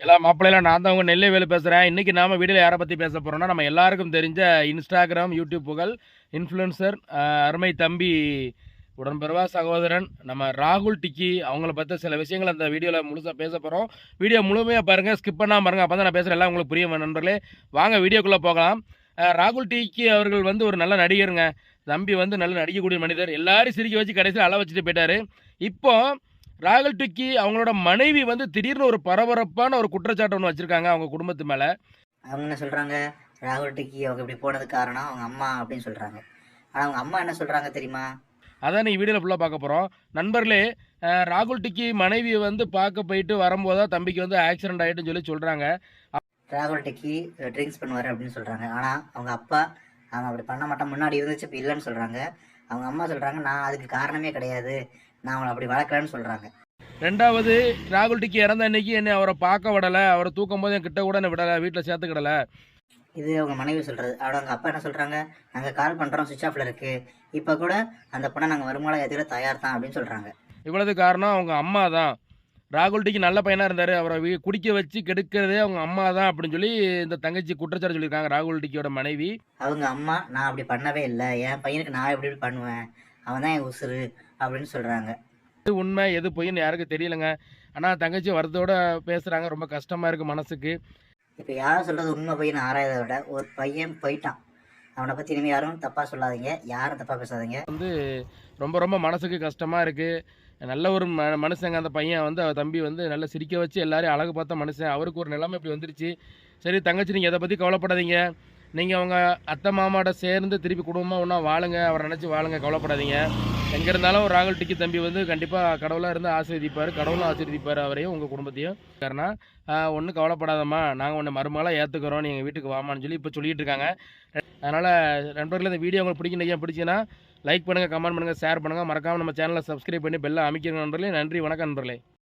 எல்லா மாப்பிள்ளையில நான் தான் உங்க நெல்லைவேலு பேசுகிறேன் இன்றைக்கி நாம வீடியோவில் யாரை பற்றி பேச போகிறோம்னா நம்ம எல்லாருக்கும் தெரிஞ்ச இன்ஸ்டாகிராம் யூடியூப் புகழ் இன்ஃப்ளூயன்சர் அருமை தம்பி உடன்பிறவா சகோதரன் நம்ம ராகுல் டிக்கி அவங்கள பற்றி சில விஷயங்கள் அந்த வீடியோவில் முழுசாக பேச போகிறோம் வீடியோ முழுமையாக பாருங்கள் ஸ்கிப் பண்ணாமல் பாருங்கள் அப்போ தான் நான் பேசுகிறேன் எல்லாம் உங்களுக்கு புரியும் நண்பர்களே. வாங்க வீடியோக்குள்ளே போகலாம். ராகுல் டிக்கி அவர்கள் வந்து ஒரு நல்ல நடிகருங்க. தம்பி வந்து நல்ல நடிக்கக்கூடிய மனிதர். எல்லாரும் சிரிக்க வச்சு கடைசியில் அள வச்சுட்டு போயிட்டார். இப்போது ராகுல் டிக்கி அவங்களோட மனைவி வந்து திடீர்னு ஒரு பரபரப்பான ஒரு குற்றச்சாட்டு ஒன்று வச்சுருக்காங்க அவங்க குடும்பத்து மேலே. அவங்க என்ன சொல்கிறாங்க ராகுல் டிக்கி அவங்க இப்படி போனதுக்கு காரணம் அவங்க அம்மா அப்படின்னு சொல்கிறாங்க ஆனால் அவங்க அம்மா என்ன சொல்கிறாங்க தெரியுமா? அதான் நீ வீடியோவில் ஃபுல்லாக பார்க்க போகிறோம் நண்பர்களே ராகுல் டிக்கி மனைவியை வந்து பார்க்க போயிட்டு வரும்போது தான் தம்பிக்கு வந்து ஆக்சிடென்ட் ஆகிட்டுன்னு சொல்லி சொல்கிறாங்க ராகுல் டிக்கி ட்ரிங்க்ஸ் பண்ணுவார் அப்படின்னு சொல்கிறாங்க ஆனால் அவங்க அப்பா அவன் அப்படி பண்ண மாட்டான் முன்னாடி இருந்துச்சு இப்போ இல்லைன்னு சொல்கிறாங்க அவங்க அம்மா சொல்கிறாங்க நான் அதுக்கு காரணமே கிடையாது. நான் அவளை அப்படி வளர்க்கலன்னு சொல்கிறாங்க ரெண்டாவது ராகுல் டிக்கி இறந்த அன்னைக்கு என்னை அவரை பார்க்க விடலை. அவரை தூக்கும் போது என் கிட்ட கூட என்னை விடலை. வீட்டில் சேர்த்துக்கிடலை. இது அவங்க மனைவி சொல்கிறது அவட அவங்க அப்பா என்ன சொல்கிறாங்க நாங்கள் கால் பண்ணுறோம் சுவிச் ஆஃபில் இருக்குது இப்போ கூட அந்த பொண்ணை நாங்கள் வருமானம் ஏற்றுக்கிற தயார் தான் அப்படின்னு சொல்கிறாங்க இவ்வளவு காரணம் அவங்க அம்மா தான். ராகுல் டிக்கி நல்ல பையனாக இருந்தார். அவரை குடிக்க வச்சு கெடுக்கிறதே அவங்க அம்மா தான் அப்படின்னு சொல்லி இந்த தங்கச்சி குற்றச்சாட்டு சொல்லியிருக்காங்க ராகுல் டிக்கியோட மனைவி. அவங்க அம்மா நான் அப்படி பண்ணவே இல்லை. என் பையனுக்கு நான் எப்படி பண்ணுவேன்? அவன் தான் என் உசுரு அப்படின்னு சொல்கிறாங்க எது உண்மை எது பொய்ன்னு யாருக்கும் தெரியலங்க. ஆனால் தங்கச்சி வரதோட பேசுகிறாங்க ரொம்ப கஷ்டமாக இருக்குது மனசுக்கு. இப்போ யாரும் சொல்கிறது உண்மை பையன் ஆராயதை விட ஒரு பையன் போயிட்டான். அவனை பற்றி இனிமேல் யாரும் தப்பாக சொல்லாதீங்க. யாரும் தப்பாக பேசாதீங்க. ரொம்ப ரொம்ப மனசுக்கு கஷ்டமாக இருக்குது நல்ல ஒரு ம மனுஷங்க அந்த பையன் வந்து அவர் தம்பி வந்து நல்லா சிரிக்க வச்சு எல்லாரையும் அழகு பார்த்த மனுஷன். அவருக்கு ஒரு நிலைமை இப்படி வந்துருச்சு. சரி தங்கச்சி நீங்கள் எதை பற்றி கவலைப்படாதீங்க. நீங்கள் அவங்க அத்தை மாமாட்ட சேர்ந்து திருப்பி குடும்பமாக ஒன்றா வாழுங்க. அவரை நினச்சி வாழுங்க கவலைப்படாதீங்க. எங்கே இருந்தாலும் ஒரு ராகுல் டிக்கி தம்பி வந்து கண்டிப்பாக கடவுளாக இருந்து ஆசீர்வதிப்பார். கடவுளும் ஆசீர்வதிப்பார் அவரையும் உங்கள் குடும்பத்தையும். காரணம் ஒன்றும் கவலைப்படாதம்மா. நாங்கள் ஒன்று மருமகளாக ஏற்றுக்கிறோம் நீங்கள் எங்கள் வீட்டுக்கு வாமான்னு சொல்லி இப்போ சொல்லிட்டு இருக்காங்க. அதனால் நண்பர்கள் இந்த வீடியோ உங்களுக்கு பிடிக்கணும் பிடிச்சிங்கன்னா லைக் பண்ணுங்கள் கமெண்ட் பண்ணுங்கள் ஷேர் பண்ணுங்கள் மறக்காமல் நம்ம சேனலை சப்ஸ்கிரைப் பண்ணி பெல்லை அமைக்கிற நண்பர்களே. நன்றி வணக்கம் நண்பர்களே.